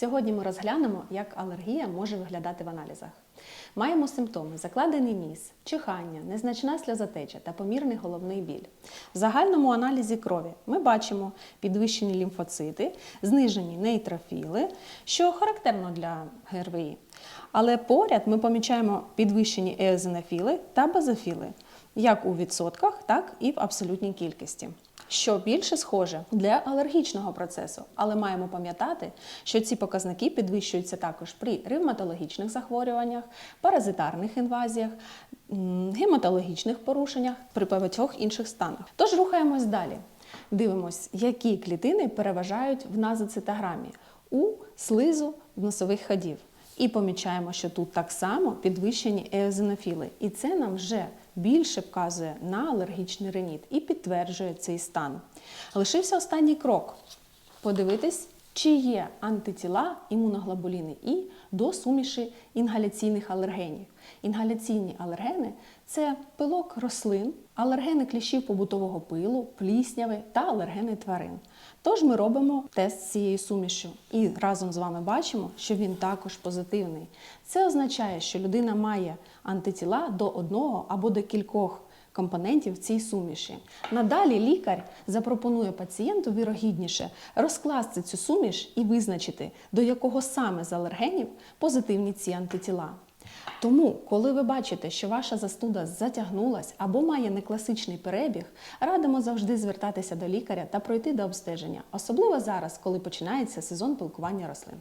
Сьогодні ми розглянемо, як алергія може виглядати в аналізах. Маємо симптоми: закладений ніс, чихання, незначна сльозотеча та помірний головний біль. В загальному аналізі крові ми бачимо підвищені лімфоцити, знижені нейтрофіли, що характерно для ГРВІ. Але поряд ми помічаємо підвищені еозинофіли та базофіли, як у відсотках, так і в абсолютній кількості. Що більше схоже для алергічного процесу, але маємо пам'ятати, що ці показники підвищуються також при ревматологічних захворюваннях, паразитарних інвазіях, гематологічних порушеннях, при багатьох інших станах. Тож рухаємось далі. Дивимось, які клітини переважають в назоцитограмі у слизу носових ходів. І помічаємо, що тут так само підвищені еозинофіли. І це нам вже більше вказує на алергічний реніт і підтверджує цей стан. Лишився останній крок подивитись, чи є антитіла імуноглобуліни І до суміші інгаляційних алергенів. Інгаляційні алергени це пилок рослин, алергени кліщів побутового пилу, плісняви та алергени тварин. Тож ми робимо тест з цією сумішю і разом з вами бачимо, що він також позитивний. Це означає, що людина має антитіла до одного або до кількох компонентів в цій суміші. Надалі лікар запропонує пацієнту вірогідніше розкласти цю суміш і визначити, до якого саме з алергенів позитивні ці антитіла. Тому, коли ви бачите, що ваша застуда затягнулась або має некласичний перебіг, радимо завжди звертатися до лікаря та пройти до обстеження, особливо зараз, коли починається сезон пилкування рослин.